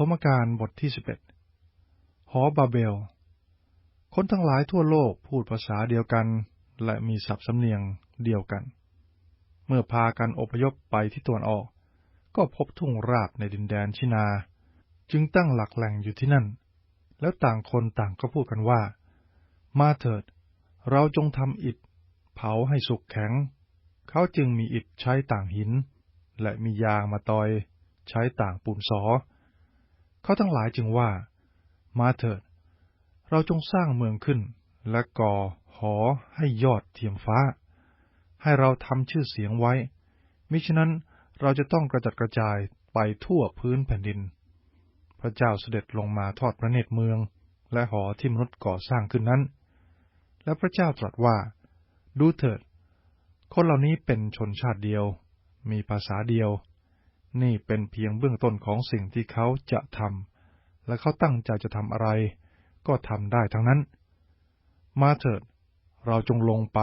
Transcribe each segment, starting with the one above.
ฐมกาลบทที่สิบเอ็ดหอบาเบล คนทั้งหลายทั่วโลกพูดภาษาเดียวกัน และมีศัพท์สำเนียงเดียวกัน เมื่อพากันอพยพไปที่ตะวันออก ก็พบทุ่งราบในดินแดนชินา จึงตั้งหลักแหล่งอยู่ที่นั่น แล้วต่างคนต่างก็พูดกันว่า มาเถิด เราจงทำอิฐ เผาให้สุกแข็ง เขาจึงมีอิฐใช้ต่างหิน และมียางมาตอย ใช้ต่างปูนสอ เขาทั้งหลายจึงว่า มาเถิด เราจงสร้างเมืองขึ้น และก่อหอให้ยอดเทียมฟ้า ให้เราทำชื่อเสียงไว้ มิฉะนั้นเราจะต้องกระจัดกระจายไปทั่วพื้นแผ่นดิน พระเจ้าเสด็จลงมาทอดพระเนตรเมือง และหอที่มนุษย์ก่อสร้างขึ้นนั้น และพระเจ้าตรัสว่า ดูเถิด คนเหล่านี้เป็นชนชาติเดียว มีภาษาเดียว นี่เป็นเพียงเบื้องต้นของสิ่งที่เขาจะทำ และเขาตั้งใจจะทำอะไร ก็ทำได้ทั้งนั้น มาเถิด เราจงลงไป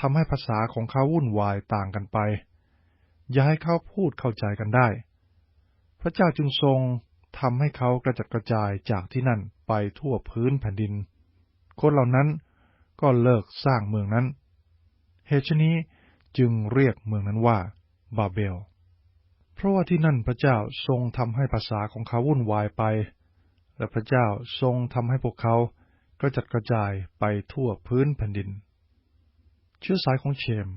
ทำให้ภาษาของเขาวุ่นวายต่างกันไป อย่าให้เขาพูดเข้าใจกันได้ พระเจ้าจึงทรงทำให้เขากระจัดกระจายจากที่นั่นไปทั่วพื้นแผ่นดิน คนเหล่านั้นก็เลิกสร้างเมืองนั้น เหตุนี้จึงเรียกเมืองนั้นว่าบาเบล เพราะว่าที่นั่นพระเจ้าทรงทำให้ภาษาของเขาวุ่นวายไป และพระเจ้าทรงทำให้พวกเขากระจัดกระจายไปทั่วพื้นแผ่นดิน เชื้อสายของเชม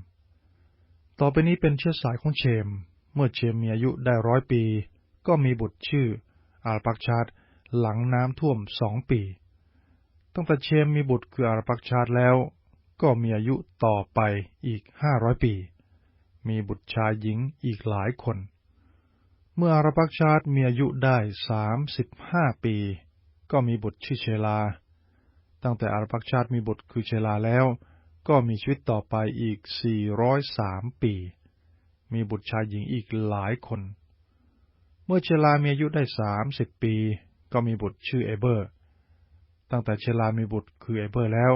ต่อไปนี้เป็นเชื้อสายของเชม เมื่อเชมมีอายุได้ร้อยปี ก็มีบุตรชื่ออาลปักชาตหลังน้ำท่วมสองปีตั้งแต่เชมมีบุตรคืออาลปักชาตแล้ว ก็มีอายุต่อไปอีกห้าร้อยปี มีบุตรชายหญิงอีกหลายคน เมื่ออารปักชาติมีอายุได้สามสิบห้าปี ก็มีบุตรชื่อเชลา ตั้งแต่อารปักชาติมีบุตรคือเชลาแล้ว ก็มีชีวิตต่อไปอีกสี่ร้อยสามปี มีบุตรชายหญิงอีกหลายคน เมื่อเชลามีอายุได้สามสิบปี ก็มีบุตรชื่อเอเบอร์ ตั้งแต่เชลามีบุตรคือเอเบอร์แล้ว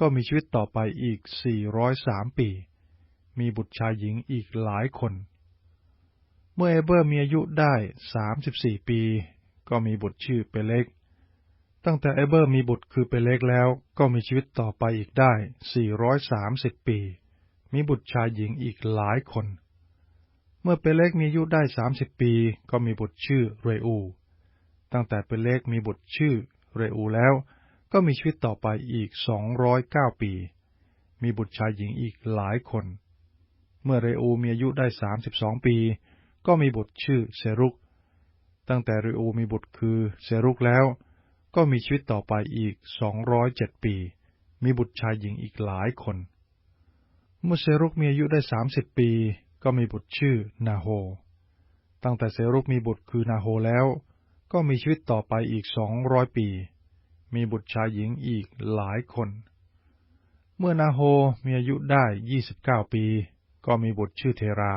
ก็มีชีวิตต่อไปอีกสี่ร้อยสามปี มีบุตรชายหญิงอีกหลายคน เมื่อเอเบอร์มีอายุได้สามสิบสี่ปี ก็มีบุตรชื่อเปเล็ก ตั้งแต่เอเบอร์มีบุตรคือเปเล็กแล้วก็มีชีวิตต่อไปอีกได้สี่ร้อยสามสิบปี มีบุตรชายหญิงอีกหลายคน เมื่อเปเล็กมีอายุได้สามสิบปี ก็มีบุตรชื่อเรอู ตั้งแต่เปเล็กมีบุตรชื่อเรอูแล้วก็มีชีวิตต่อไปอีกสองร้อยเก้าปี มีบุตรชายหญิงอีกหลายคน เมื่อเรอูมีอายุได้สามสิบสองปี ก็มีบุตรชื่อเซรุก ตั้งแต่ริอูมีบุตรคือเซรุกแล้ว ก็มีชีวิตต่อไปอีกสองร้อยเจ็ดปี มีบุตรชายหญิงอีกหลายคน เมื่อเซรุกมีอายุได้สามสิบปี ก็มีบุตรชื่อนาโฮ ตั้งแต่เซรุกมีบุตรคือนาโฮแล้ว ก็มีชีวิตต่อไปอีกสองร้อยปี มีบุตรชายหญิงอีกหลายคน เมื่อนาโฮมีอายุได้ยี่สิบเก้าปี ก็มีบุตรชื่อเทรา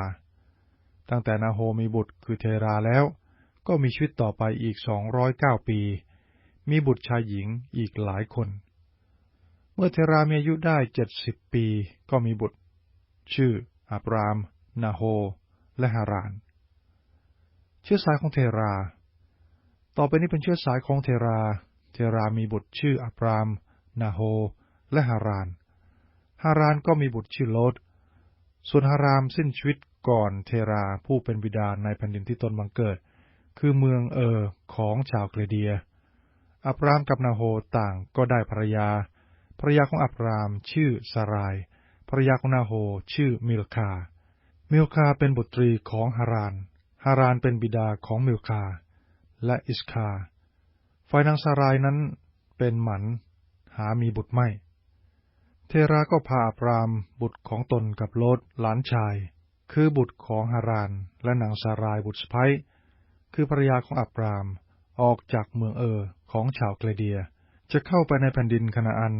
ตั้งแต่นาโฮมีบุตรคือเทราแล้ว ก็มีชีวิตต่อไปอีกสองร้อยเก้าปี มีบุตรชายหญิงอีกหลายคน เมื่อเทรามีอายุได้เจ็ดสิบปีก็มีบุตร ชื่ออับราม นาโฮ และฮาราน เชื้อสายของเทรา ต่อไปนี้เป็นเชื้อสายของเทรา เทรามีบุตรชื่ออับราม นาโฮ และฮาราน ฮารานก็มีบุตรชื่อโลดส่วนฮารามสิ้นชีวิต ก่อนเทราผู้เป็นบิดาในแผ่นดินที่ตนบังเกิด คือเมืองเออของชาวเกรเดีย อับรามกับนาโฮต่างก็ได้ภรรยา ภรรยาของอับรามชื่อสาราย ภรรยาของนาโฮชื่อมิลคา มิลคาเป็นบุตรีของฮาราน ฮารานเป็นบิดาของมิลคา และอิสคา ฝ่ายนางสารายนั้นเป็นหมันหามีบุตรไม่ เทราก็พาอับรามบุตรของตนกับโลดหลานชาย คือบุตรของฮารานและนางสารายบุตรสไปคือภรรยาของอับราม ออกจากเมืองเออของชาวเกลเดีย จะเข้าไปในแผ่นดินคณาอัน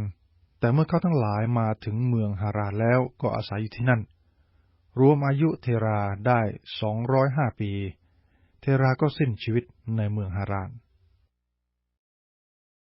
แต่เมื่อเขาทั้งหลายมาถึงเมืองฮารานแล้วก็อาศัยอยู่ที่นั่น รวมอายุเทราได้สองร้อยห้าปี เทราก็สิ้นชีวิตในเมืองฮาราน